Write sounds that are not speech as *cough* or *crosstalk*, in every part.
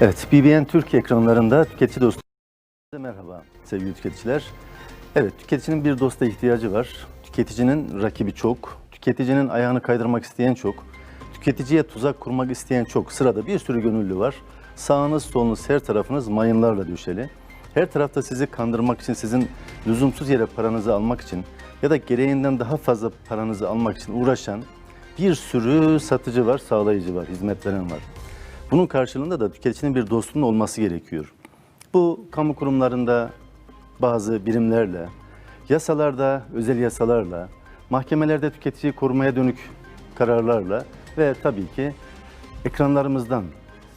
Evet, BBN Türk ekranlarında tüketici dostu. Merhaba sevgili tüketiciler. Evet, tüketicinin bir dosta ihtiyacı var. Tüketicinin rakibi çok. Tüketicinin ayağını kaydırmak isteyen çok. Tüketiciye tuzak kurmak isteyen çok. Sırada bir sürü gönüllü var. Sağınız, solunuz, her tarafınız mayınlarla döşeli. Her tarafta sizi kandırmak için, sizin lüzumsuz yere paranızı almak için ya da gereğinden daha fazla paranızı almak için uğraşan bir sürü satıcı var, sağlayıcı var, hizmet veren var. Bunun karşılığında da tüketicinin bir dostunun olması gerekiyor. Bu kamu kurumlarında bazı birimlerle, yasalarda, özel yasalarla, mahkemelerde tüketiciyi korumaya dönük kararlarla ve tabii ki ekranlarımızdan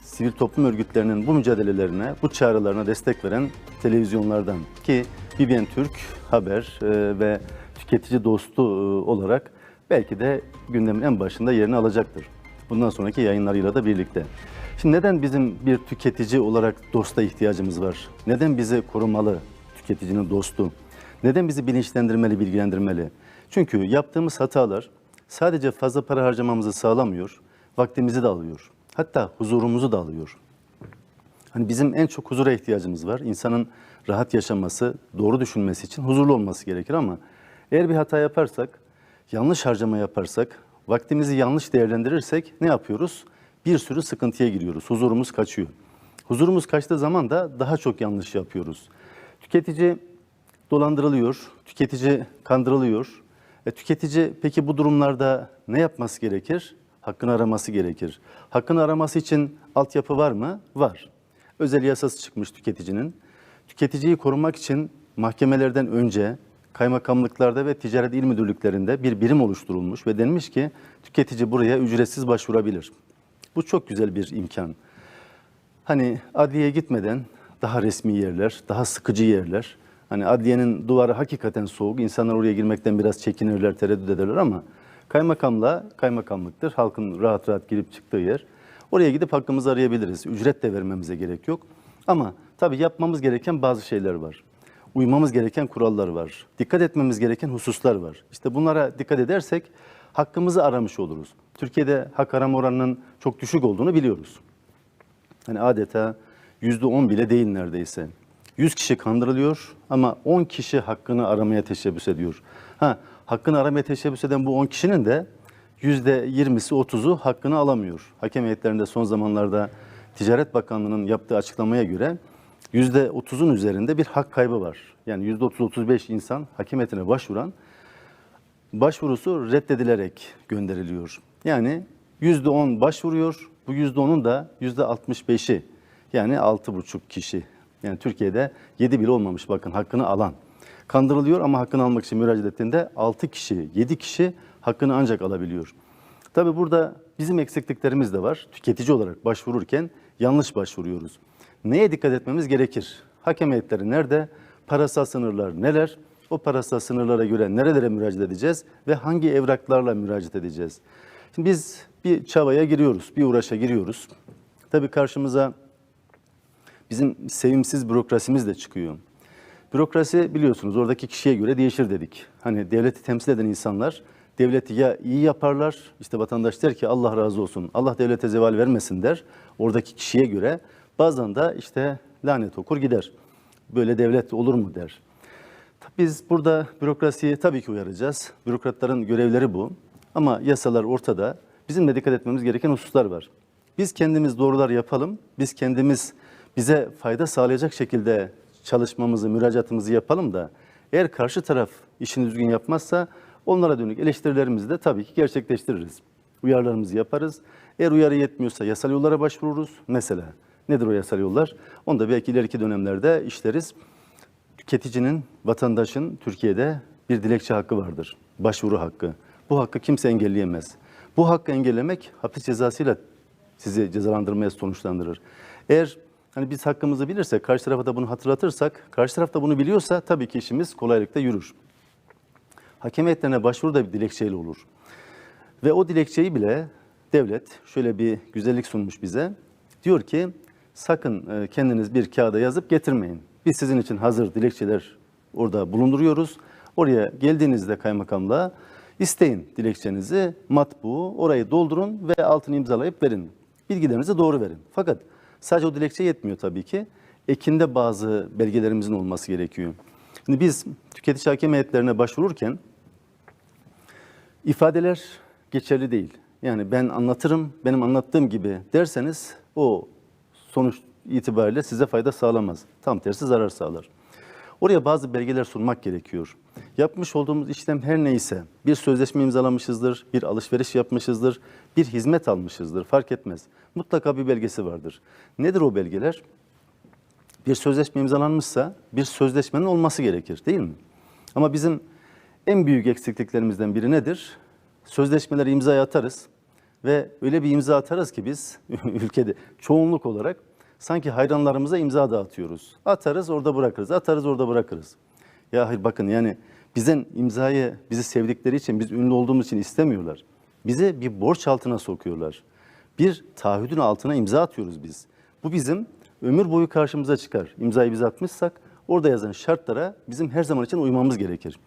sivil toplum örgütlerinin bu mücadelelerine, bu çağrılarına destek veren televizyonlardan ki BBN Türk Haber e, ve tüketici dostu e, olarak belki de gündemin en başında yerini alacaktır. Bundan sonraki yayınlarıyla da birlikte. Şimdi neden bizim bir tüketici olarak dosta ihtiyacımız var? Neden bizi korumalı tüketicinin dostu? Neden bizi bilinçlendirmeli, bilgilendirmeli? Çünkü yaptığımız hatalar sadece fazla para harcamamızı sağlamıyor, vaktimizi de alıyor. Hatta huzurumuzu da alıyor. Hani bizim en çok huzura ihtiyacımız var. İnsanın rahat yaşaması, doğru düşünmesi için huzurlu olması gerekir ama eğer bir hata yaparsak, yanlış harcama yaparsak, vaktimizi yanlış değerlendirirsek ne yapıyoruz? Bir sürü sıkıntıya giriyoruz. Huzurumuz kaçıyor. Huzurumuz kaçtığı zaman da daha çok yanlış yapıyoruz. Tüketici dolandırılıyor, tüketici kandırılıyor. E, tüketici peki bu durumlarda ne yapması gerekir? Hakkını araması gerekir. Hakkını araması için altyapı var mı? Var. Özel yasası çıkmış tüketicinin. Tüketiciyi korumak için mahkemelerden önce kaymakamlıklarda ve ticaret il müdürlüklerinde bir birim oluşturulmuş ve denmiş ki tüketici buraya ücretsiz başvurabilir. Bu çok güzel bir imkan. Hani adliyeye gitmeden daha resmi yerler, daha sıkıcı yerler. Hani adliyenin duvarı hakikaten soğuk. İnsanlar oraya girmekten biraz çekinirler, tereddüt ederler ama kaymakamla kaymakamlıktır. Halkın rahat rahat girip çıktığı yer. Oraya gidip hakkımızı arayabiliriz. Ücret de vermemize gerek yok. Ama tabii yapmamız gereken bazı şeyler var. Uymamız gereken kurallar var. Dikkat etmemiz gereken hususlar var. İşte bunlara dikkat edersek hakkımızı aramış oluruz. Türkiye'de hak arama oranının çok düşük olduğunu biliyoruz. Hani adeta yüzde on bile değil neredeyse. 100 kişi kandırılıyor ama 10 kişi hakkını aramaya teşebbüs ediyor. Ha, hakkını aramaya teşebbüs eden bu 10 kişinin de yüzde 20'si 30'u hakkını alamıyor. Hakem heyetlerinde son zamanlarda Ticaret Bakanlığı'nın yaptığı açıklamaya göre yüzde 30'un üzerinde bir hak kaybı var. Yani yüzde 30-35 insan hakem başvuran başvurusu reddedilerek gönderiliyor. Yani yüzde on başvuruyor. Bu yüzde onun da yüzde 65'i yani altı buçuk kişi. Yani Türkiye'de yedi bile olmamış bakın hakkını alan. Kandırılıyor ama hakkını almak için müracaat ettiğinde 6 kişi, 7 kişi hakkını ancak alabiliyor. Tabi burada bizim eksikliklerimiz de var. Tüketici olarak başvururken yanlış başvuruyoruz. Neye dikkat etmemiz gerekir? Hakem heyetleri nerede? Parasal sınırlar neler? O parasal sınırlara göre nerelere müracaat edeceğiz ve hangi evraklarla müracaat edeceğiz? Şimdi biz bir çabaya giriyoruz, bir uğraşa giriyoruz. Tabii karşımıza bizim sevimsiz bürokrasimiz de çıkıyor. Bürokrasi biliyorsunuz oradaki kişiye göre değişir dedik. Hani devleti temsil eden insanlar devleti ya iyi yaparlar, işte vatandaş der ki Allah razı olsun, Allah devlete zeval vermesin der. Oradaki kişiye göre bazen de işte lanet okur gider. Böyle devlet olur mu der. Biz burada bürokrasiyi tabii ki uyaracağız. Bürokratların görevleri bu. Ama yasalar ortada. Bizim de dikkat etmemiz gereken hususlar var. Biz kendimiz doğrular yapalım. Biz kendimiz bize fayda sağlayacak şekilde çalışmamızı, müracaatımızı yapalım da eğer karşı taraf işini düzgün yapmazsa onlara dönük eleştirilerimizi de tabii ki gerçekleştiririz. Uyarılarımızı yaparız. Eğer uyarı yetmiyorsa yasal yollara başvururuz. Mesela nedir o yasal yollar? Onu da belki ileriki dönemlerde işleriz tüketicinin, vatandaşın Türkiye'de bir dilekçe hakkı vardır. Başvuru hakkı. Bu hakkı kimse engelleyemez. Bu hakkı engellemek hapis cezasıyla sizi cezalandırmaya sonuçlandırır. Eğer hani biz hakkımızı bilirsek, karşı tarafa da bunu hatırlatırsak, karşı taraf da bunu biliyorsa tabii ki işimiz kolaylıkla yürür. Hakem heyetlerine başvuru da bir dilekçeyle olur. Ve o dilekçeyi bile devlet şöyle bir güzellik sunmuş bize. Diyor ki sakın e, kendiniz bir kağıda yazıp getirmeyin. Biz sizin için hazır dilekçeler orada bulunduruyoruz. Oraya geldiğinizde kaymakamla isteyin dilekçenizi, matbu, orayı doldurun ve altını imzalayıp verin. Bilgilerinizi doğru verin. Fakat Sadece o dilekçe yetmiyor tabii ki. Ekinde bazı belgelerimizin olması gerekiyor. Şimdi biz tüketici hakem heyetlerine başvururken ifadeler geçerli değil. Yani ben anlatırım, benim anlattığım gibi derseniz o sonuç itibariyle size fayda sağlamaz. Tam tersi zarar sağlar. Oraya bazı belgeler sunmak gerekiyor. Yapmış olduğumuz işlem her neyse, bir sözleşme imzalamışızdır, bir alışveriş yapmışızdır, bir hizmet almışızdır, fark etmez. Mutlaka bir belgesi vardır. Nedir o belgeler? Bir sözleşme imzalanmışsa bir sözleşmenin olması gerekir değil mi? Ama bizim en büyük eksikliklerimizden biri nedir? Sözleşmeleri imzaya atarız ve öyle bir imza atarız ki biz *laughs* ülkede çoğunluk olarak sanki hayranlarımıza imza dağıtıyoruz. Atarız orada bırakırız, atarız orada bırakırız. Ya hayır bakın yani bizden imzayı bizi sevdikleri için, biz ünlü olduğumuz için istemiyorlar. Bizi bir borç altına sokuyorlar. Bir taahhüdün altına imza atıyoruz biz. Bu bizim ömür boyu karşımıza çıkar. İmzayı biz atmışsak orada yazan şartlara bizim her zaman için uymamız gerekir.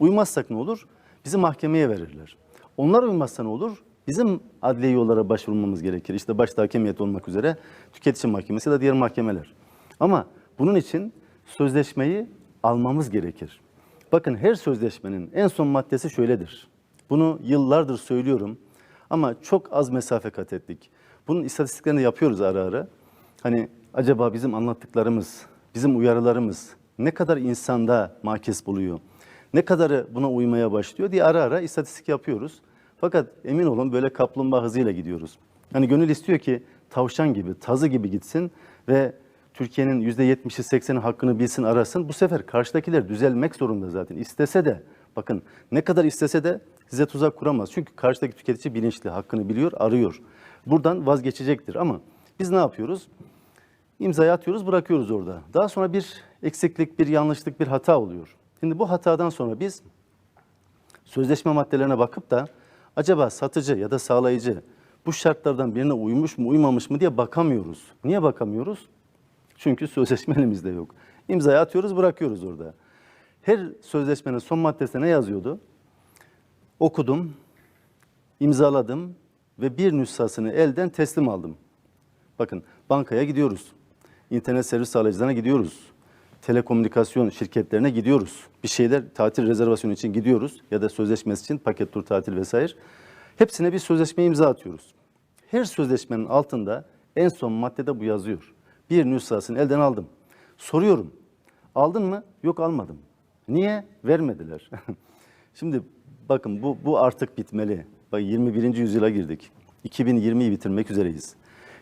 Uymazsak ne olur? Bizi mahkemeye verirler. Onlar uymazsa ne olur? Bizim adliye yollara başvurmamız gerekir. İşte başta hakemiyet olmak üzere tüketici mahkemesi ya da diğer mahkemeler. Ama bunun için sözleşmeyi almamız gerekir. Bakın her sözleşmenin en son maddesi şöyledir. Bunu yıllardır söylüyorum ama çok az mesafe kat ettik. Bunun istatistiklerini yapıyoruz ara ara. Hani acaba bizim anlattıklarımız, bizim uyarılarımız ne kadar insanda makes buluyor? Ne kadarı buna uymaya başlıyor diye ara ara istatistik yapıyoruz. Fakat emin olun böyle kaplumbağa hızıyla gidiyoruz. Hani gönül istiyor ki tavşan gibi, tazı gibi gitsin ve Türkiye'nin %70'i 80'i hakkını bilsin arasın. Bu sefer karşıdakiler düzelmek zorunda zaten. İstese de bakın ne kadar istese de size tuzak kuramaz. Çünkü karşıdaki tüketici bilinçli, hakkını biliyor, arıyor. Buradan vazgeçecektir ama biz ne yapıyoruz? İmzayı atıyoruz, bırakıyoruz orada. Daha sonra bir eksiklik, bir yanlışlık, bir hata oluyor. Şimdi bu hatadan sonra biz sözleşme maddelerine bakıp da acaba satıcı ya da sağlayıcı bu şartlardan birine uymuş mu, uymamış mı diye bakamıyoruz. Niye bakamıyoruz? Çünkü sözleşme elimizde yok. İmzayı atıyoruz, bırakıyoruz orada. Her sözleşmenin son maddesine ne yazıyordu? Okudum, imzaladım ve bir nüshasını elden teslim aldım. Bakın bankaya gidiyoruz. İnternet servis sağlayıcılarına gidiyoruz. Telekomünikasyon şirketlerine gidiyoruz. Bir şeyler tatil rezervasyonu için gidiyoruz ya da sözleşmesi için paket tur tatil vesaire. Hepsine bir sözleşme imza atıyoruz. Her sözleşmenin altında en son maddede bu yazıyor. Bir nüshasını elden aldım. Soruyorum. Aldın mı? Yok almadım. Niye? Vermediler. *laughs* Şimdi bakın bu, bu artık bitmeli. Bak 21. yüzyıla girdik. 2020'yi bitirmek üzereyiz.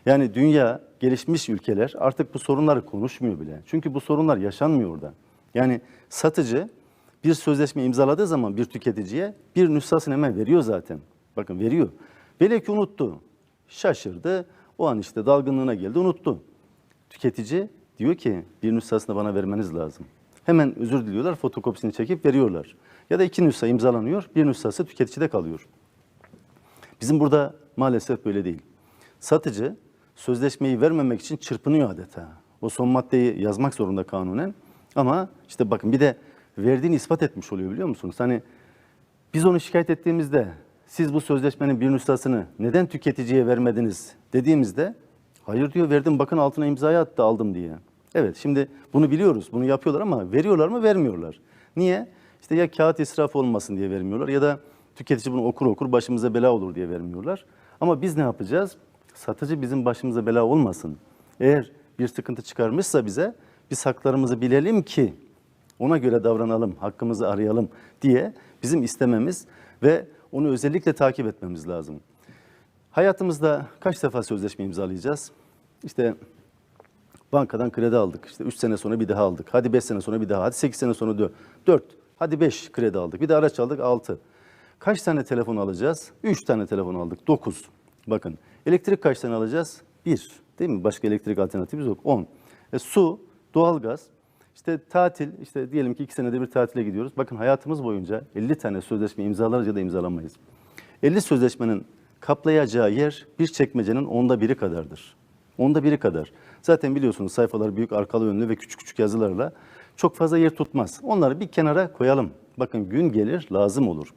Yani dünya, gelişmiş ülkeler artık bu sorunları konuşmuyor bile. Çünkü bu sorunlar yaşanmıyor orada. Yani satıcı bir sözleşme imzaladığı zaman bir tüketiciye bir nüshasını hemen veriyor zaten. Bakın veriyor. Velev ki unuttu. Şaşırdı. O an işte dalgınlığına geldi unuttu. Tüketici diyor ki bir nüshasını bana vermeniz lazım. Hemen özür diliyorlar, fotokopisini çekip veriyorlar. Ya da iki nüsha imzalanıyor, bir nüshası tüketicide kalıyor. Bizim burada maalesef böyle değil. Satıcı sözleşmeyi vermemek için çırpınıyor adeta. O son maddeyi yazmak zorunda kanunen. Ama işte bakın bir de verdiğini ispat etmiş oluyor biliyor musunuz? Hani biz onu şikayet ettiğimizde siz bu sözleşmenin bir nüshasını neden tüketiciye vermediniz dediğimizde hayır diyor verdim bakın altına imzayı attı aldım diye. Evet şimdi bunu biliyoruz bunu yapıyorlar ama veriyorlar mı vermiyorlar. Niye? İşte ya kağıt israfı olmasın diye vermiyorlar ya da tüketici bunu okur okur başımıza bela olur diye vermiyorlar. Ama biz ne yapacağız? Satıcı bizim başımıza bela olmasın. Eğer bir sıkıntı çıkarmışsa bize biz haklarımızı bilelim ki ona göre davranalım, hakkımızı arayalım diye bizim istememiz ve onu özellikle takip etmemiz lazım. Hayatımızda kaç defa sözleşme imzalayacağız? İşte bankadan kredi aldık. İşte 3 sene sonra bir daha aldık. Hadi 5 sene sonra bir daha. Hadi 8 sene sonra 4. Hadi 5 kredi aldık. Bir de araç aldık 6. Kaç tane telefon alacağız? 3 tane telefon aldık. 9. Bakın elektrik kaç tane alacağız? 1. Değil mi? Başka elektrik alternatifimiz yok. 10. E, su, doğalgaz, işte tatil, işte diyelim ki 2 senede bir tatile gidiyoruz. Bakın hayatımız boyunca 50 tane sözleşme imzalarız ya da imzalamayız. 50 sözleşmenin kaplayacağı yer bir çekmecenin onda biri kadardır. Onda biri kadar. Zaten biliyorsunuz sayfalar büyük arkalı önlü ve küçük küçük yazılarla çok fazla yer tutmaz. Onları bir kenara koyalım. Bakın gün gelir lazım olur.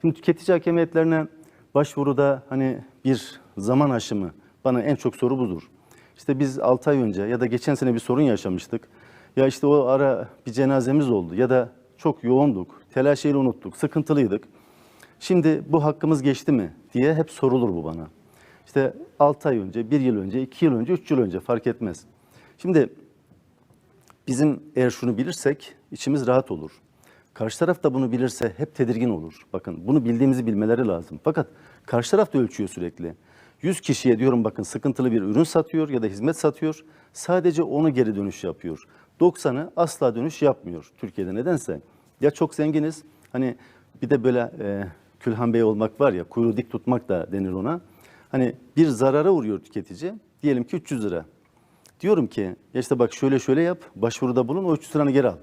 Şimdi tüketici hakemiyetlerine başvuruda hani bir zaman aşımı bana en çok soru budur. İşte biz 6 ay önce ya da geçen sene bir sorun yaşamıştık. Ya işte o ara bir cenazemiz oldu ya da çok yoğunduk, telaşıyla unuttuk, sıkıntılıydık. Şimdi bu hakkımız geçti mi diye hep sorulur bu bana. İşte 6 ay önce, 1 yıl önce, 2 yıl önce, 3 yıl önce fark etmez. Şimdi bizim eğer şunu bilirsek içimiz rahat olur. Karşı taraf da bunu bilirse hep tedirgin olur. Bakın bunu bildiğimizi bilmeleri lazım. Fakat karşı taraf da ölçüyor sürekli. 100 kişiye diyorum bakın sıkıntılı bir ürün satıyor ya da hizmet satıyor. Sadece onu geri dönüş yapıyor. 90'ı asla dönüş yapmıyor Türkiye'de nedense. Ya çok zenginiz hani bir de böyle e, Külhan Bey olmak var ya kuyruğu dik tutmak da denir ona. Hani bir zarara uğruyor tüketici diyelim ki 300 lira. Diyorum ki ya işte bak şöyle şöyle yap, başvuruda bulun, o 300 liranı geri al.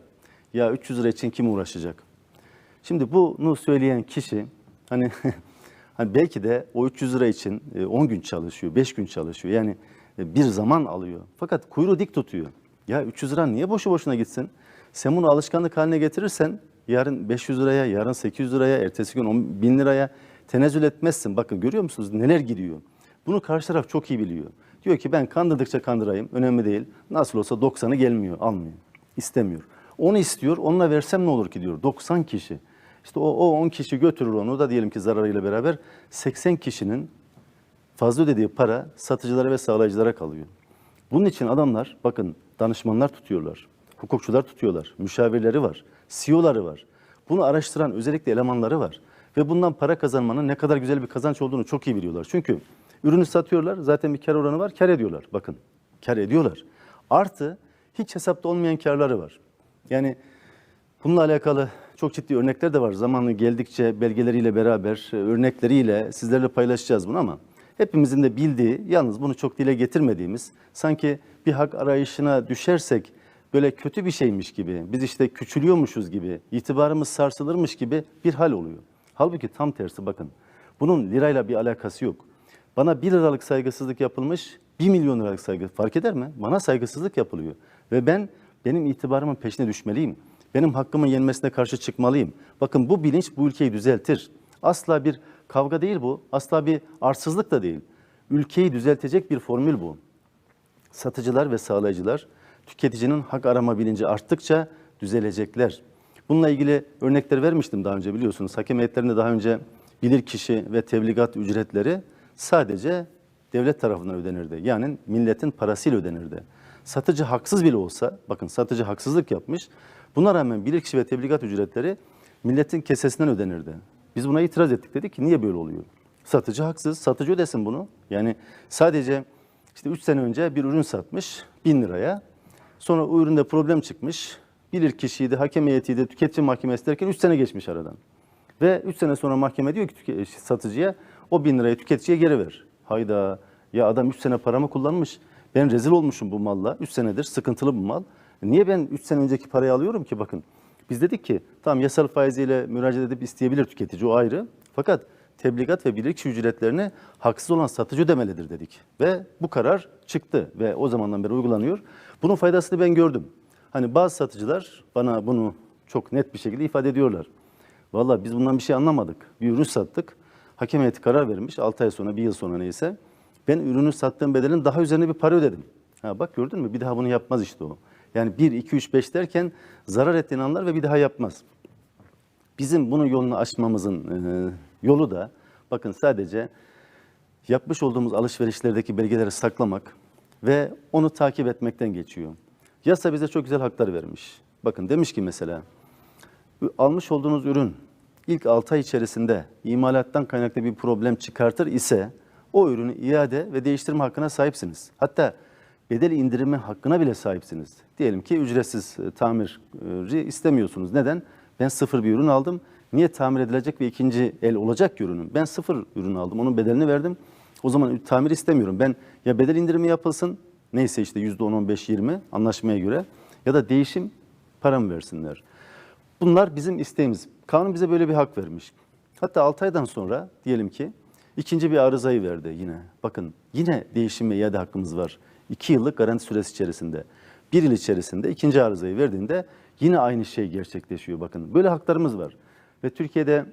Ya 300 lira için kim uğraşacak? Şimdi bunu söyleyen kişi hani *laughs* hani belki de o 300 lira için e, 10 gün çalışıyor, 5 gün çalışıyor. Yani e, bir zaman alıyor. Fakat kuyruğu dik tutuyor. Ya 300 lira niye boşu boşuna gitsin? Sen bunu alışkanlık haline getirirsen yarın 500 liraya, yarın 800 liraya, ertesi gün 10 bin liraya tenezzül etmezsin. Bakın görüyor musunuz neler gidiyor? Bunu karşı taraf çok iyi biliyor. Diyor ki ben kandırdıkça kandırayım, önemli değil. Nasıl olsa 90'ı gelmiyor, almıyor, istemiyor. Onu istiyor, onunla versem ne olur ki diyor. 90 kişi. İşte o, o 10 kişi götürür onu da diyelim ki zararıyla beraber 80 kişinin fazla ödediği para satıcılara ve sağlayıcılara kalıyor. Bunun için adamlar bakın danışmanlar tutuyorlar, hukukçular tutuyorlar, müşavirleri var, CEO'ları var. Bunu araştıran özellikle elemanları var. Ve bundan para kazanmanın ne kadar güzel bir kazanç olduğunu çok iyi biliyorlar. Çünkü ürünü satıyorlar, zaten bir kar oranı var, kar ediyorlar. Bakın, kar ediyorlar. Artı hiç hesapta olmayan karları var. Yani bununla alakalı çok ciddi örnekler de var. Zamanı geldikçe belgeleriyle beraber, e, örnekleriyle sizlerle paylaşacağız bunu ama hepimizin de bildiği, yalnız bunu çok dile getirmediğimiz, sanki bir hak arayışına düşersek böyle kötü bir şeymiş gibi, biz işte küçülüyormuşuz gibi, itibarımız sarsılırmış gibi bir hal oluyor. Halbuki tam tersi bakın. Bunun lirayla bir alakası yok. Bana 1 liralık saygısızlık yapılmış, 1 milyon liralık saygı fark eder mi? Bana saygısızlık yapılıyor. Ve ben benim itibarımın peşine düşmeliyim. Benim hakkımın yenmesine karşı çıkmalıyım. Bakın bu bilinç bu ülkeyi düzeltir. Asla bir kavga değil bu. Asla bir arsızlık da değil. Ülkeyi düzeltecek bir formül bu. Satıcılar ve sağlayıcılar tüketicinin hak arama bilinci arttıkça düzelecekler. Bununla ilgili örnekler vermiştim daha önce biliyorsunuz. Hakem heyetlerinde daha önce bilirkişi ve tebligat ücretleri sadece devlet tarafından ödenirdi. Yani milletin parasıyla ödenirdi. Satıcı haksız bile olsa, bakın satıcı haksızlık yapmış. Buna rağmen bilirkişi ve tebligat ücretleri milletin kesesinden ödenirdi. Biz buna itiraz ettik dedik ki niye böyle oluyor? Satıcı haksız, satıcı ödesin bunu. Yani sadece işte 3 sene önce bir ürün satmış 1000 liraya. Sonra o üründe problem çıkmış. Bilir kişiydi, hakem heyetiydi, tüketici mahkemesi derken 3 sene geçmiş aradan. Ve 3 sene sonra mahkeme diyor ki tüke- satıcıya o 1000 lirayı tüketiciye geri ver. Hayda ya adam 3 sene paramı kullanmış. Ben rezil olmuşum bu malla. 3 senedir sıkıntılı bu mal. Niye ben 3 sene önceki parayı alıyorum ki bakın. Biz dedik ki tamam yasal faiziyle müracaat edip isteyebilir tüketici o ayrı. Fakat tebligat ve bilirkişi ücretlerini haksız olan satıcı ödemelidir dedik. Ve bu karar çıktı ve o zamandan beri uygulanıyor. Bunun faydasını ben gördüm. Hani bazı satıcılar bana bunu çok net bir şekilde ifade ediyorlar. Vallahi biz bundan bir şey anlamadık. Bir ürün sattık. Hakem heyeti karar vermiş 6 ay sonra, bir yıl sonra neyse. Ben ürünü sattığım bedelin daha üzerine bir para ödedim. Ha bak gördün mü? Bir daha bunu yapmaz işte o. Yani 1, 2, 3, 5 derken zarar ettiğini anlar ve bir daha yapmaz. Bizim bunun yolunu açmamızın e, yolu da bakın sadece yapmış olduğumuz alışverişlerdeki belgeleri saklamak ve onu takip etmekten geçiyor. Yasa bize çok güzel haklar vermiş. Bakın demiş ki mesela almış olduğunuz ürün ilk 6 ay içerisinde imalattan kaynaklı bir problem çıkartır ise o ürünü iade ve değiştirme hakkına sahipsiniz. Hatta bedel indirimi hakkına bile sahipsiniz. Diyelim ki ücretsiz e, tamiri istemiyorsunuz. Neden? Ben sıfır bir ürün aldım. Niye tamir edilecek ve ikinci el olacak ürünüm? Ben sıfır ürün aldım. Onun bedelini verdim. O zaman tamir istemiyorum. Ben ya bedel indirimi yapılsın neyse işte %10, 15, 20 anlaşmaya göre ya da değişim paramı versinler. Bunlar bizim isteğimiz. Kanun bize böyle bir hak vermiş. Hatta 6 aydan sonra diyelim ki ikinci bir arızayı verdi yine. Bakın yine değişim ve iade hakkımız var. 2 yıllık garanti süresi içerisinde. Bir yıl içerisinde ikinci arızayı verdiğinde yine aynı şey gerçekleşiyor. Bakın böyle haklarımız var. Ve Türkiye'de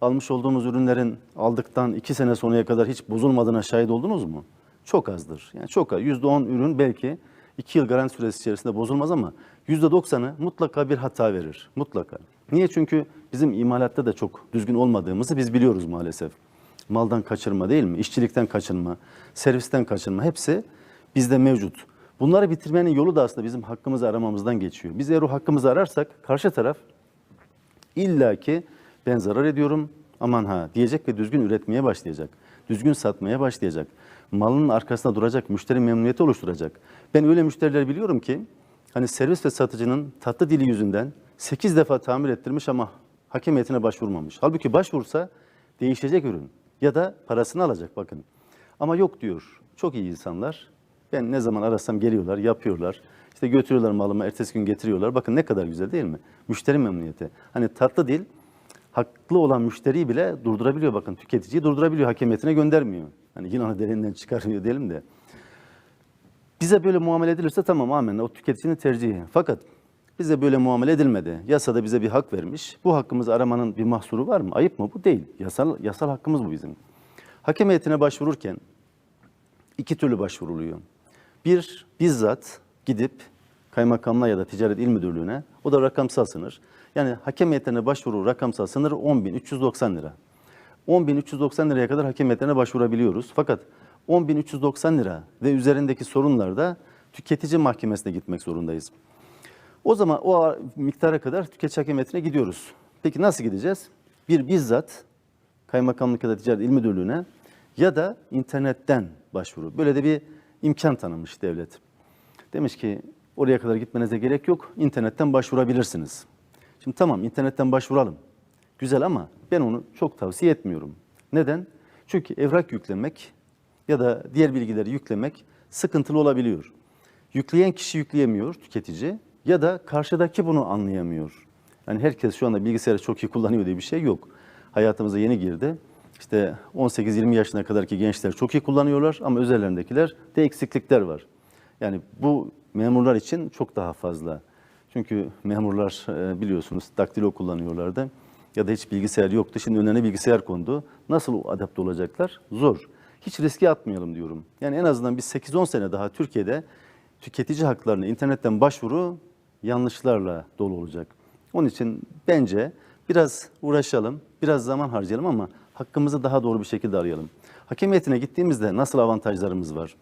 almış olduğumuz ürünlerin aldıktan 2 sene sonraya kadar hiç bozulmadığına şahit oldunuz mu? çok azdır. Yani çok az. %10 ürün belki 2 yıl garanti süresi içerisinde bozulmaz ama %90'ı mutlaka bir hata verir. Mutlaka. Niye? Çünkü bizim imalatta da çok düzgün olmadığımızı biz biliyoruz maalesef. Maldan kaçırma değil mi? İşçilikten kaçınma, servisten kaçınma hepsi bizde mevcut. Bunları bitirmenin yolu da aslında bizim hakkımızı aramamızdan geçiyor. Biz eğer o hakkımızı ararsak karşı taraf İlla ki ben zarar ediyorum aman ha diyecek ve düzgün üretmeye başlayacak. Düzgün satmaya başlayacak. Malının arkasında duracak, müşteri memnuniyeti oluşturacak. Ben öyle müşteriler biliyorum ki hani servis ve satıcının tatlı dili yüzünden 8 defa tamir ettirmiş ama hakem başvurmamış. Halbuki başvursa değişecek ürün ya da parasını alacak bakın. Ama yok diyor. Çok iyi insanlar. Ben ne zaman arasam geliyorlar, yapıyorlar. İşte götürüyorlar malımı, ertesi gün getiriyorlar. Bakın ne kadar güzel değil mi? Müşteri memnuniyeti. Hani tatlı dil, haklı olan müşteriyi bile durdurabiliyor bakın. Tüketiciyi durdurabiliyor, hakemiyetine göndermiyor. Hani yılanı derinden çıkarmıyor diyelim de. Bize böyle muamele edilirse tamam amenna o tüketicinin tercihi. Fakat bize böyle muamele edilmedi. Yasada bize bir hak vermiş. Bu hakkımızı aramanın bir mahsuru var mı? Ayıp mı? Bu değil. Yasal, yasal hakkımız bu bizim. Hakem başvururken iki türlü başvuruluyor. Bir, bizzat gidip kaymakamlığa ya da ticaret il müdürlüğüne, o da rakamsal sınır. Yani hakem heyetlerine başvuru rakamsal sınır 10.390 lira. 10.390 liraya kadar hakem heyetlerine başvurabiliyoruz. Fakat 10.390 lira ve üzerindeki sorunlarda tüketici mahkemesine gitmek zorundayız. O zaman o miktara kadar tüketici hakemiyetine gidiyoruz. Peki nasıl gideceğiz? Bir bizzat kaymakamlık ya da ticaret il müdürlüğüne ya da internetten başvuru. Böyle de bir imkan tanımış devlet. Demiş ki oraya kadar gitmenize gerek yok. internetten başvurabilirsiniz. Şimdi tamam internetten başvuralım. Güzel ama ben onu çok tavsiye etmiyorum. Neden? Çünkü evrak yüklemek ya da diğer bilgileri yüklemek sıkıntılı olabiliyor. Yükleyen kişi yükleyemiyor tüketici ya da karşıdaki bunu anlayamıyor. Yani herkes şu anda bilgisayarı çok iyi kullanıyor diye bir şey yok. Hayatımıza yeni girdi. İşte 18-20 yaşına kadarki gençler çok iyi kullanıyorlar ama üzerlerindekiler de eksiklikler var. Yani bu memurlar için çok daha fazla. Çünkü memurlar e, biliyorsunuz daktilo kullanıyorlardı ya da hiç bilgisayar yoktu. Şimdi önlerine bilgisayar kondu. Nasıl adapte olacaklar? Zor. Hiç riske atmayalım diyorum. Yani en azından biz 8-10 sene daha Türkiye'de tüketici haklarına internetten başvuru yanlışlarla dolu olacak. Onun için bence biraz uğraşalım, biraz zaman harcayalım ama hakkımızı daha doğru bir şekilde arayalım. Hakemiyetine gittiğimizde nasıl avantajlarımız var?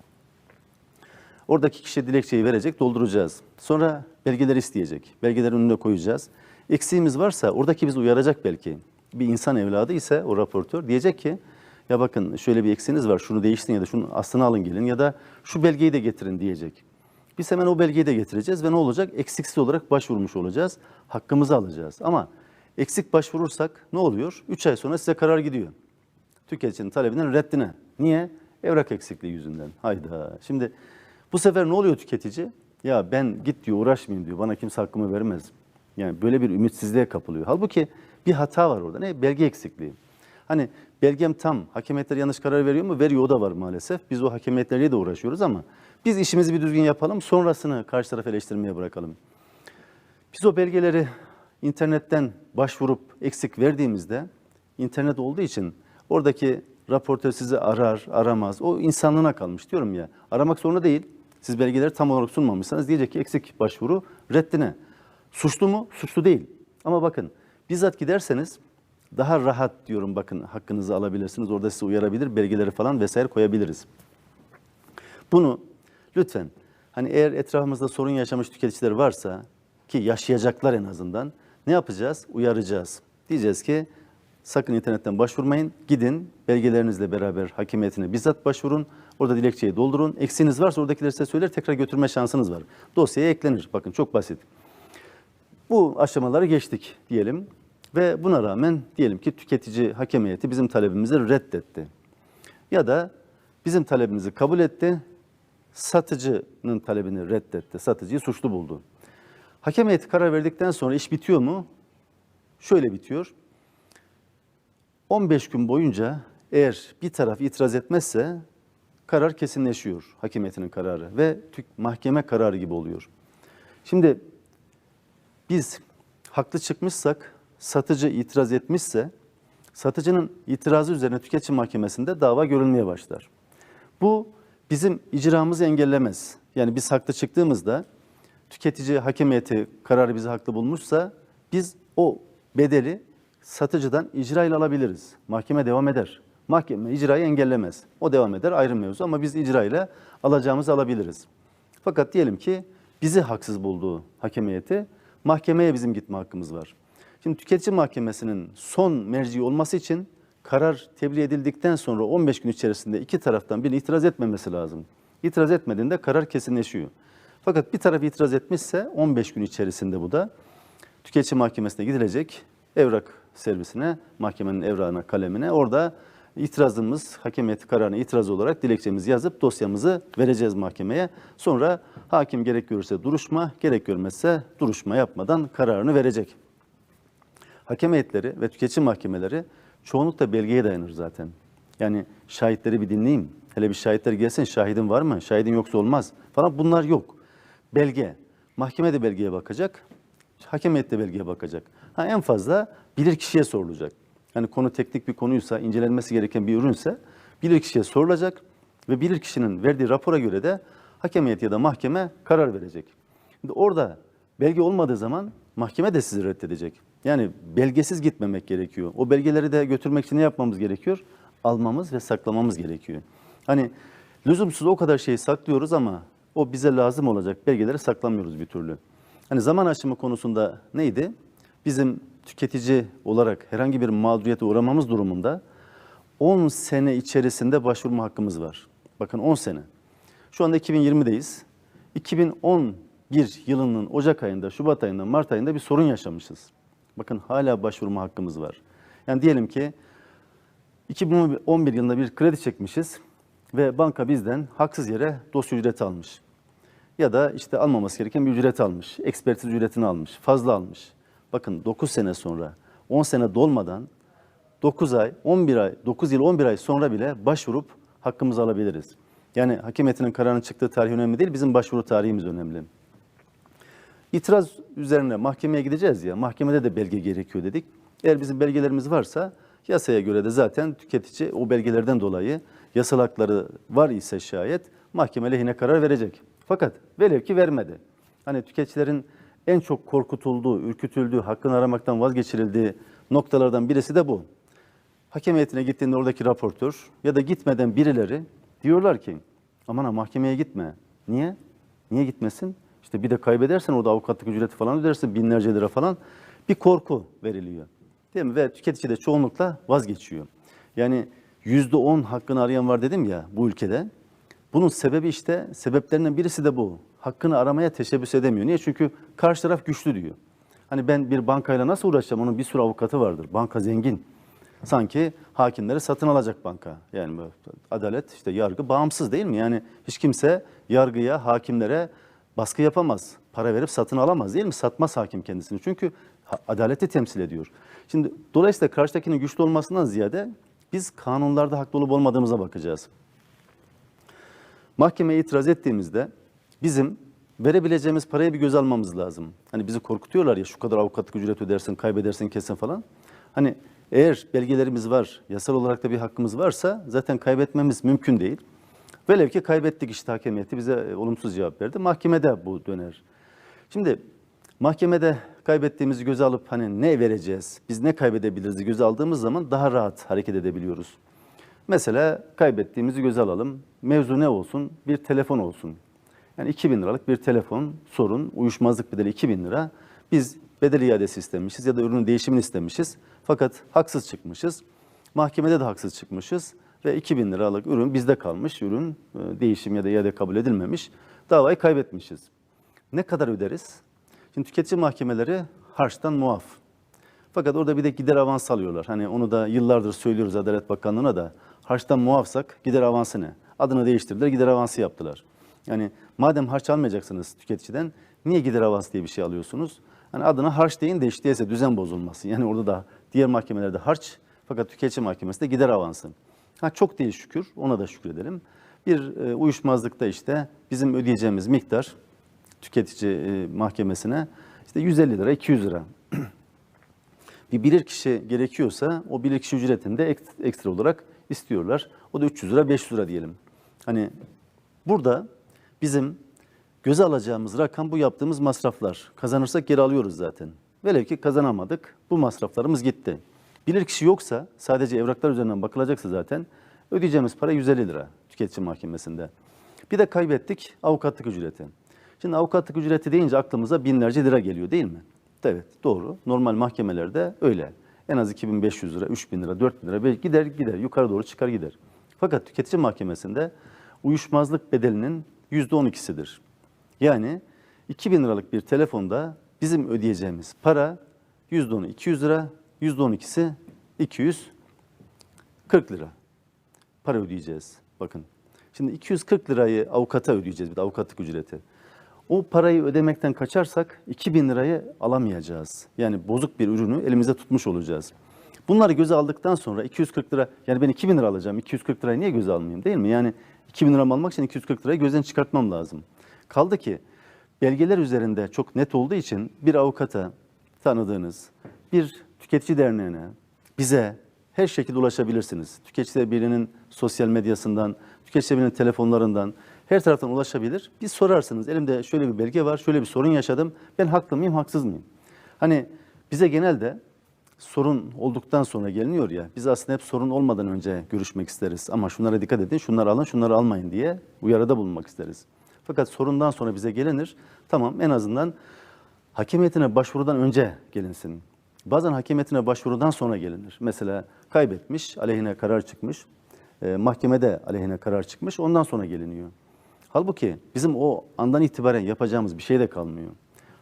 Oradaki kişi dilekçeyi verecek, dolduracağız. Sonra belgeleri isteyecek. Belgeleri önüne koyacağız. Eksiğimiz varsa oradaki bizi uyaracak belki. Bir insan evladı ise o raportör diyecek ki ya bakın şöyle bir eksiğiniz var şunu değiştirin ya da şunu aslını alın gelin ya da şu belgeyi de getirin diyecek. Biz hemen o belgeyi de getireceğiz ve ne olacak? Eksiksiz olarak başvurmuş olacağız. Hakkımızı alacağız. Ama eksik başvurursak ne oluyor? 3 ay sonra size karar gidiyor. Tüketicinin talebinin reddine. Niye? Evrak eksikliği yüzünden. Hayda. Şimdi bu sefer ne oluyor tüketici? Ya ben git diyor uğraşmayayım diyor. Bana kimse hakkımı vermez. Yani böyle bir ümitsizliğe kapılıyor. Halbuki bir hata var orada. Ne? Belge eksikliği. Hani belgem tam, hakemiyetler yanlış karar veriyor mu? Veriyor, o da var maalesef. Biz o hakemiyetlerle de uğraşıyoruz ama biz işimizi bir düzgün yapalım, sonrasını karşı taraf eleştirmeye bırakalım. Biz o belgeleri internetten başvurup eksik verdiğimizde, internet olduğu için oradaki raportör sizi arar, aramaz. O insanlığına kalmış diyorum ya. Aramak zorunda değil. Siz belgeleri tam olarak sunmamışsanız diyecek ki eksik başvuru reddine. Suçlu mu? Suçlu değil. Ama bakın bizzat giderseniz daha rahat diyorum bakın hakkınızı alabilirsiniz. Orada sizi uyarabilir, belgeleri falan vesaire koyabiliriz. Bunu lütfen hani eğer etrafımızda sorun yaşamış tüketiciler varsa ki yaşayacaklar en azından ne yapacağız? Uyaracağız. Diyeceğiz ki sakın internetten başvurmayın. Gidin belgelerinizle beraber hakimiyetine bizzat başvurun. Orada dilekçeyi doldurun. Eksiğiniz varsa oradakiler size söyler tekrar götürme şansınız var. Dosyaya eklenir. Bakın çok basit. Bu aşamaları geçtik diyelim ve buna rağmen diyelim ki tüketici hakem heyeti bizim talebimizi reddetti. Ya da bizim talebimizi kabul etti, satıcının talebini reddetti, satıcıyı suçlu buldu. Hakem heyeti karar verdikten sonra iş bitiyor mu? Şöyle bitiyor. 15 gün boyunca eğer bir taraf itiraz etmezse karar kesinleşiyor hakem heyetinin kararı ve mahkeme kararı gibi oluyor. Şimdi biz haklı çıkmışsak, satıcı itiraz etmişse, satıcının itirazı üzerine tüketici mahkemesinde dava görülmeye başlar. Bu bizim icramızı engellemez. Yani biz haklı çıktığımızda tüketici hakem heyeti kararı bizi haklı bulmuşsa biz o bedeli satıcıdan icra ile alabiliriz. Mahkeme devam eder. Mahkeme icrayı engellemez. O devam eder ayrı mevzu ama biz icra ile alacağımızı alabiliriz. Fakat diyelim ki bizi haksız bulduğu hakem heyeti mahkemeye bizim gitme hakkımız var. Şimdi tüketici mahkemesinin son merci olması için karar tebliğ edildikten sonra 15 gün içerisinde iki taraftan birinin itiraz etmemesi lazım. İtiraz etmediğinde karar kesinleşiyor. Fakat bir taraf itiraz etmişse 15 gün içerisinde bu da tüketici mahkemesine gidilecek. Evrak servisine, mahkemenin evrağına, kalemine orada itirazımız, hakem heyeti kararına itiraz olarak dilekçemizi yazıp dosyamızı vereceğiz mahkemeye. Sonra hakim gerek görürse duruşma, gerek görmezse duruşma yapmadan kararını verecek. Hakem heyetleri ve tüketici mahkemeleri çoğunlukla belgeye dayanır zaten. Yani şahitleri bir dinleyeyim. Hele bir şahitler gelsin şahidin var mı? Şahidin yoksa olmaz falan bunlar yok. Belge. Mahkeme de belgeye bakacak. Hakem heyeti de belgeye bakacak. Ha, en fazla bilir kişiye sorulacak. Yani konu teknik bir konuysa, incelenmesi gereken bir ürünse bilir kişiye sorulacak ve bilir kişinin verdiği rapora göre de hakem heyeti ya da mahkeme karar verecek. Şimdi orada belge olmadığı zaman mahkeme de sizi reddedecek. Yani belgesiz gitmemek gerekiyor. O belgeleri de götürmek için ne yapmamız gerekiyor? Almamız ve saklamamız gerekiyor. Hani lüzumsuz o kadar şeyi saklıyoruz ama o bize lazım olacak belgeleri saklamıyoruz bir türlü. Hani zaman aşımı konusunda neydi? Bizim tüketici olarak herhangi bir mağduriyete uğramamız durumunda 10 sene içerisinde başvurma hakkımız var. Bakın 10 sene. Şu anda 2020'deyiz. 2011 yılının Ocak ayında, Şubat ayında, Mart ayında bir sorun yaşamışız. Bakın hala başvurma hakkımız var. Yani diyelim ki 2011 yılında bir kredi çekmişiz ve banka bizden haksız yere dosya ücreti almış. Ya da işte almaması gereken bir ücret almış. Ekspertiz ücretini almış. Fazla almış. Bakın 9 sene sonra 10 sene dolmadan 9 ay, 11 ay, 9 yıl 11 ay sonra bile başvurup hakkımızı alabiliriz. Yani hakem heyetinin kararının çıktığı tarih önemli değil, bizim başvuru tarihimiz önemli. İtiraz üzerine mahkemeye gideceğiz ya, mahkemede de belge gerekiyor dedik. Eğer bizim belgelerimiz varsa yasaya göre de zaten tüketici o belgelerden dolayı yasal hakları var ise şayet mahkeme lehine karar verecek. Fakat velev ki vermedi. Hani tüketicilerin en çok korkutulduğu, ürkütüldüğü, hakkını aramaktan vazgeçirildiği noktalardan birisi de bu. Hakem heyetine gittiğinde oradaki raportör ya da gitmeden birileri diyorlar ki aman ha mahkemeye gitme. Niye? Niye gitmesin? İşte bir de kaybedersen orada avukatlık ücreti falan ödersin binlerce lira falan. Bir korku veriliyor. Değil mi? Ve tüketici de çoğunlukla vazgeçiyor. Yani yüzde on hakkını arayan var dedim ya bu ülkede. Bunun sebebi işte sebeplerinden birisi de bu. Hakkını aramaya teşebbüs edemiyor. Niye? Çünkü karşı taraf güçlü diyor. Hani ben bir bankayla nasıl uğraşacağım? Onun bir sürü avukatı vardır. Banka zengin. Sanki hakimleri satın alacak banka. Yani adalet, işte yargı bağımsız değil mi? Yani hiç kimse yargıya, hakimlere baskı yapamaz. Para verip satın alamaz değil mi? Satmaz hakim kendisini. Çünkü adaleti temsil ediyor. Şimdi dolayısıyla karşıdakinin güçlü olmasından ziyade biz kanunlarda haklı olup olmadığımıza bakacağız. Mahkemeye itiraz ettiğimizde bizim verebileceğimiz paraya bir göz almamız lazım. Hani bizi korkutuyorlar ya şu kadar avukatlık ücret ödersin, kaybedersin kesin falan. Hani eğer belgelerimiz var, yasal olarak da bir hakkımız varsa zaten kaybetmemiz mümkün değil. Velev ki kaybettik işte hakemiyeti bize e, olumsuz cevap verdi. Mahkemede bu döner. Şimdi mahkemede kaybettiğimizi göze alıp hani ne vereceğiz, biz ne kaybedebiliriz göze aldığımız zaman daha rahat hareket edebiliyoruz. Mesela kaybettiğimizi göze alalım. Mevzu ne olsun? Bir telefon olsun. Yani 2000 liralık bir telefon sorun, uyuşmazlık bedeli 2000 lira. Biz bedel iadesi istemişiz ya da ürünün değişimini istemişiz. Fakat haksız çıkmışız. Mahkemede de haksız çıkmışız ve 2000 liralık ürün bizde kalmış. Ürün e, değişim ya da iade kabul edilmemiş. Davayı kaybetmişiz. Ne kadar öderiz? Şimdi tüketici mahkemeleri harçtan muaf. Fakat orada bir de gider avans alıyorlar. Hani onu da yıllardır söylüyoruz Adalet Bakanlığı'na da. Harçtan muafsak gider avansı ne? Adını değiştirdiler, gider avansı yaptılar. Yani madem harç almayacaksınız tüketiciden, niye gider avans diye bir şey alıyorsunuz? Hani adına harç deyin de işte değilse düzen bozulmasın. Yani orada da diğer mahkemelerde harç fakat tüketici mahkemesi de gider avansı. Ha çok değil şükür, ona da şükredelim. Bir e, uyuşmazlıkta işte bizim ödeyeceğimiz miktar tüketici e, mahkemesine işte 150 lira, 200 lira *clears throat* bir bilir kişi gerekiyorsa o bilir kişi ücretini de ek- ekstra olarak istiyorlar. O da 300 lira 500 lira diyelim. Hani Burada bizim göze alacağımız rakam bu yaptığımız masraflar. Kazanırsak geri alıyoruz zaten. Velev ki kazanamadık. Bu masraflarımız gitti. Bilirkişi yoksa sadece evraklar üzerinden bakılacaksa zaten ödeyeceğimiz para 150 lira tüketici mahkemesinde. Bir de kaybettik avukatlık ücreti. Şimdi avukatlık ücreti deyince aklımıza binlerce lira geliyor değil mi? Evet doğru. Normal mahkemelerde öyle. En az 2500 lira, 3000 lira, 4000 lira gider gider yukarı doğru çıkar gider. Fakat tüketici mahkemesinde uyuşmazlık bedelinin %12'sidir. Yani 2000 liralık bir telefonda bizim ödeyeceğimiz para %10'u 200 lira, %12'si 240 lira para ödeyeceğiz. Bakın. Şimdi 240 lirayı avukata ödeyeceğiz bir de avukatlık ücreti. O parayı ödemekten kaçarsak 2000 lirayı alamayacağız. Yani bozuk bir ürünü elimizde tutmuş olacağız. Bunları göze aldıktan sonra 240 lira yani ben 2000 lira alacağım. 240 lirayı niye göze almayayım değil mi? Yani 2000 lira almak için 240 lirayı gözden çıkartmam lazım. Kaldı ki belgeler üzerinde çok net olduğu için bir avukata tanıdığınız, bir tüketici derneğine, bize her şekilde ulaşabilirsiniz. Tüketiciler Birliği'nin sosyal medyasından, Tüketiciler Birliği'nin telefonlarından her taraftan ulaşabilir. Biz sorarsınız elimde şöyle bir belge var, şöyle bir sorun yaşadım. Ben haklı mıyım, haksız mıyım? Hani bize genelde sorun olduktan sonra geliniyor ya, biz aslında hep sorun olmadan önce görüşmek isteriz. Ama şunlara dikkat edin, şunları alın, şunları almayın diye uyarıda bulunmak isteriz. Fakat sorundan sonra bize gelinir, tamam en azından hakimiyetine başvurudan önce gelinsin. Bazen hakimiyetine başvurudan sonra gelinir. Mesela kaybetmiş, aleyhine karar çıkmış, e, mahkemede aleyhine karar çıkmış, ondan sonra geliniyor. Halbuki bizim o andan itibaren yapacağımız bir şey de kalmıyor.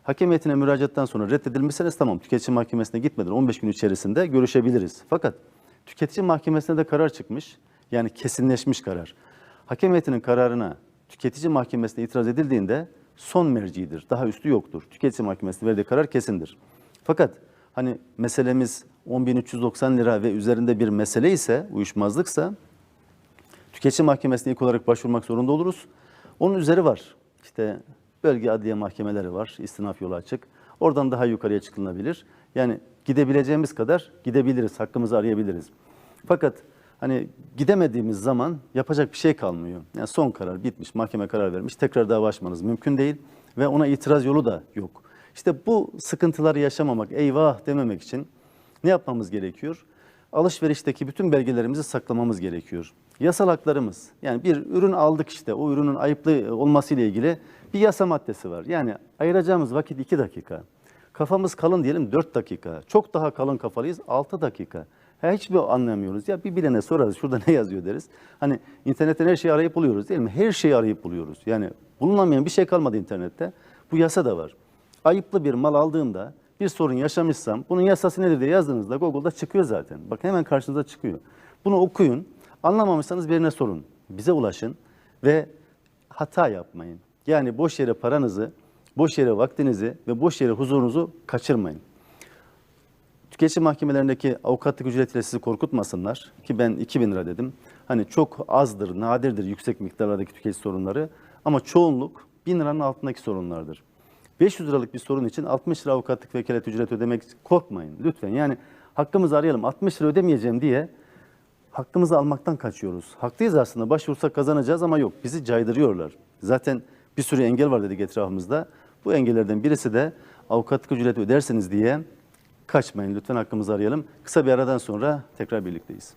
Hakemiyetine müracaattan sonra reddedilmişseniz tamam tüketici mahkemesine gitmeden 15 gün içerisinde görüşebiliriz. Fakat tüketici mahkemesine de karar çıkmış. Yani kesinleşmiş karar. Hakemiyetinin kararına tüketici mahkemesine itiraz edildiğinde son mercidir. Daha üstü yoktur. Tüketici mahkemesinin verdiği karar kesindir. Fakat hani meselemiz 10.390 lira ve üzerinde bir mesele ise, uyuşmazlıksa tüketici mahkemesine ilk olarak başvurmak zorunda oluruz. Onun üzeri var. İşte bölge adliye mahkemeleri var. istinaf yolu açık. Oradan daha yukarıya çıkılabilir. Yani gidebileceğimiz kadar gidebiliriz. Hakkımızı arayabiliriz. Fakat hani gidemediğimiz zaman yapacak bir şey kalmıyor. Yani son karar bitmiş, mahkeme karar vermiş. Tekrar dava açmanız mümkün değil ve ona itiraz yolu da yok. İşte bu sıkıntıları yaşamamak, eyvah dememek için ne yapmamız gerekiyor? Alışverişteki bütün belgelerimizi saklamamız gerekiyor. Yasal haklarımız, yani bir ürün aldık işte, o ürünün ayıplı olması ile ilgili bir yasa maddesi var. Yani ayıracağımız vakit 2 dakika. Kafamız kalın diyelim 4 dakika. Çok daha kalın kafalıyız 6 dakika. Ha, hiçbir anlamıyoruz. Ya bir bilene sorarız şurada ne yazıyor deriz. Hani internetten her şeyi arayıp buluyoruz değil mi? Her şeyi arayıp buluyoruz. Yani bulunamayan bir şey kalmadı internette. Bu yasa da var. Ayıplı bir mal aldığımda bir sorun yaşamışsam bunun yasası nedir diye yazdığınızda Google'da çıkıyor zaten. Bak hemen karşınıza çıkıyor. Bunu okuyun. Anlamamışsanız birine sorun. Bize ulaşın ve hata yapmayın. Yani boş yere paranızı, boş yere vaktinizi ve boş yere huzurunuzu kaçırmayın. Tüketici mahkemelerindeki avukatlık ücretiyle sizi korkutmasınlar ki ben 2000 lira dedim. Hani çok azdır, nadirdir yüksek miktarlardaki tüketici sorunları ama çoğunluk 1000 liranın altındaki sorunlardır. 500 liralık bir sorun için 60 lira avukatlık vekalet ücreti ödemek korkmayın lütfen. Yani hakkımızı arayalım 60 lira ödemeyeceğim diye hakkımızı almaktan kaçıyoruz. Haklıyız aslında başvursak kazanacağız ama yok bizi caydırıyorlar. Zaten bir sürü engel var dedik etrafımızda. Bu engellerden birisi de avukatlık ücreti öderseniz diye kaçmayın lütfen hakkımızı arayalım. Kısa bir aradan sonra tekrar birlikteyiz.